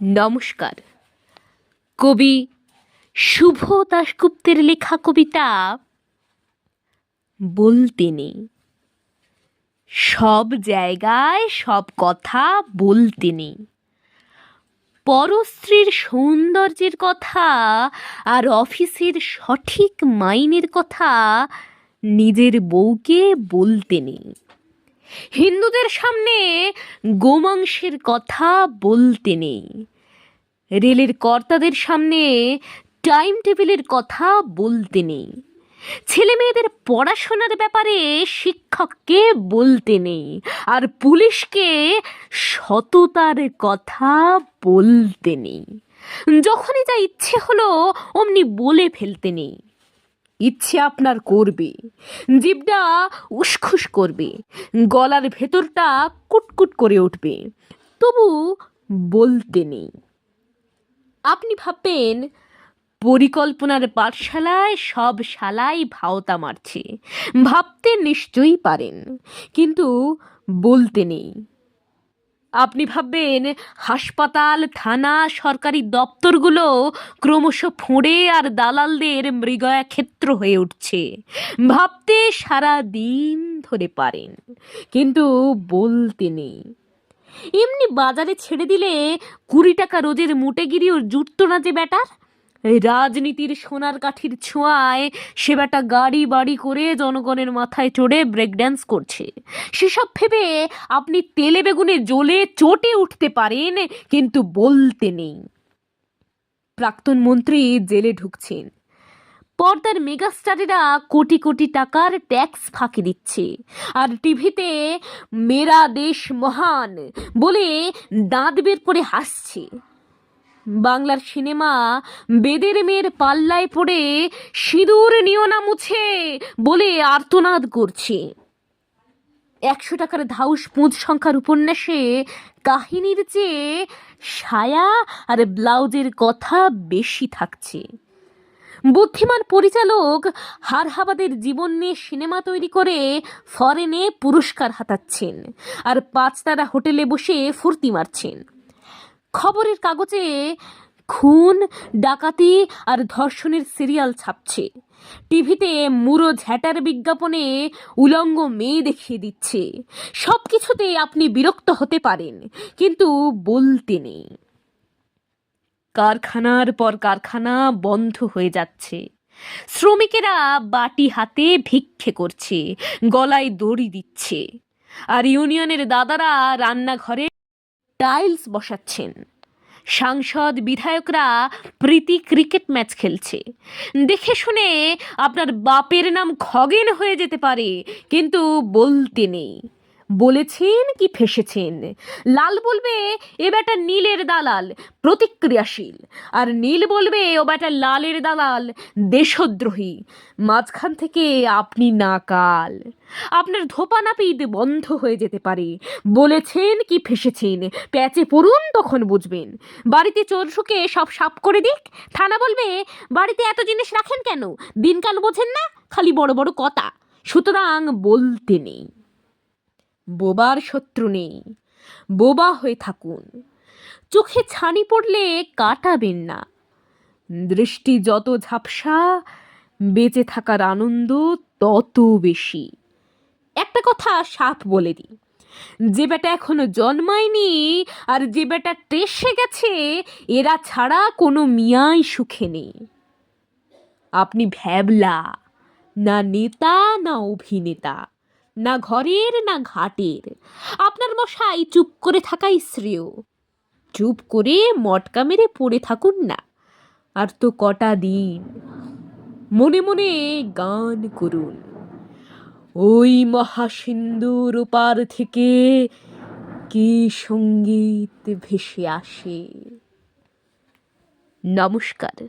নমস্কার। কবি শুভ দাশগুপ্তের লেখা কবিতা বলতে নেই সব জায়গায় সব কথা বলতে নেই পরস্ত্রীর সৌন্দর্যের কথা আর অফিসের সঠিক মাইনের কথা নিজের বউকে বলতে নেই হিন্দুদের সামনে গোমাংসের কথা বলতে নেই। রেলের কর্তাদের সামনে টাইম টেবিলের কথা বলতে নেই। ছেলে মেয়েদের পড়াশোনার ব্যাপারে শিক্ষককে বলতে নেই। আর পুলিশকে সততার কথা বলতে নেই। যখনই যা ইচ্ছে হলো, অমনি বলে ফেলতে নেই। ইচ্ছে আপনার করবে, জিভটা উসখুস করবে, গলার ভেতরটা কুটকুট করে উঠবে। তবু বলতে নেই। আপনি ভাববেন, পরিকল্পনার পাঠশালায় সব শালাই ভাওতা মারছে। ভাবতে নিশ্চয়ই পারেন, কিন্তু বলতে নেই। আপনি ভাববেন, হাসপাতাল, থানা, সরকারি দপ্তরগুলো ক্রমশ ফোঁড়ে আর দালালদের মৃগয়া ক্ষেত্র হয়ে উঠছে। ভাবতে সারা দিন ধরে পারেন, কিন্তু বলতে নেই। এমনি বাজারে ছেড়ে দিলে কুড়ি টাকা রোজের মুটেগিরিও জুটতো না যে ব্যাটার। রাজনীতির সোনার কাঠির ছোঁয়ায় সে বেটা গাড়ি বাড়ি করে জনগণের মাথায় চড়ে ব্রেক ড্যান্স করছে। সেসব ভেবে আপনি তেলে বেগুনে জ্বলে চটে উঠতে পারেন, কিন্তু বলতে নেই। প্রাক্তন মন্ত্রী জেলে ঢুকছেন। পর্দার মেগাস্টারেরা কোটি কোটি টাকার ট্যাক্স ফাঁকি দিচ্ছে। আর টিভিতে, মেরা দেশ মহান বলে দাঁত বের করে হাসছে। বাংলার সিনেমা বেদের মেয়ের পাল্লায় পড়ে সিঁদুর নিও না মুছে বলে আর্তনাদ করছে। একশো টাকার ধাউস পুঁজ সংখ্যার উপন্যাসে কাহিনীর চেয়ে সায়া আর ব্লাউজের কথা বেশি থাকছে। বুদ্ধিমান পরিচালক হারহাবাদের জীবন নিয়ে সিনেমা তৈরি করে ফরেনে পুরস্কার হাতাচ্ছেন আর পাঁচতারা হোটেলে বসে ফুর্তি মারছেন। খবরের কাগজে খুন, ডাকাতি আর ধর্ষণের সিরিয়াল ছাপছে। টিভিতে মুরো ঝ্যাটার বিজ্ঞাপনে উলঙ্গ মেয়ে দেখিয়ে দিচ্ছে। সব কিছুতে আপনি বিরক্ত হতে পারেন, কিন্তু বলতে নেই। কারখানার পর কারখানা বন্ধ হয়ে যাচ্ছে। শ্রমিকেরা বাটি হাতে ভিক্ষে করছে, গলায় দড়ি দিচ্ছে। আর ইউনিয়নের দাদারা রান্নাঘরে টাইলস বসাচ্ছেন। সাংসদ বিধায়করা প্রীতি ক্রিকেট ম্যাচ খেলছে। দেখে শুনে আপনার বাপের নাম খগেন হয়ে যেতে পারে, কিন্তু বলতে নেই। বলেছেন কি ফেসেছেন? লাল বলবে, এ বেটা নীলের দালাল, প্রতিক্রিয়াশীল। আর নীল বলবে, ও বেটা লালের দালাল, দেশদ্রোহী। মাঝখান থেকে আপনি নাকাল। আপনার ধোপা নাপিত বন্ধ হয়ে যেতে পারে। বলেছেন কি ফেসেছেন? প্যাচে পড়ুন তখন বুঝবেন। বাড়িতে চোর ঢুকে সব সাপ করে দিক। থানা বলবে, বাড়িতে এত জিনিস রাখেন কেন? দিনকাল বোঝেন না, খালি বড় বড় কথা। সুতরাং বলতে নেই। বোবার শত্রু নেই। বোবা হয়ে থাকুন। চোখে ছানি পড়লে কাটাবেন না। দৃষ্টি যত ঝাপসা, বেঁচে থাকার আনন্দ তত বেশি। একটা কথা সাপ বলে দিই। যে বেটা এখনও জন্মায়নি আর যে বেটা টেসে গেছে, এরা ছাড়া কোনো মিয়াই সুখে নেই। আপনি ভ্যাবলা, না নেতা, না অভিনেতা। না ঘরের, না ঘাটের। আপনার মশাই চুপ করে থাকাই শ্রেয়। চুপ করে মটকা মেরে পড়ে থাকুন না। আর তো কটা দিন। মনে মনে গান করুন। ওই মহাসিন্ধুর ওপার থেকে কি সংগীত ভেসে আসে? নমস্কার।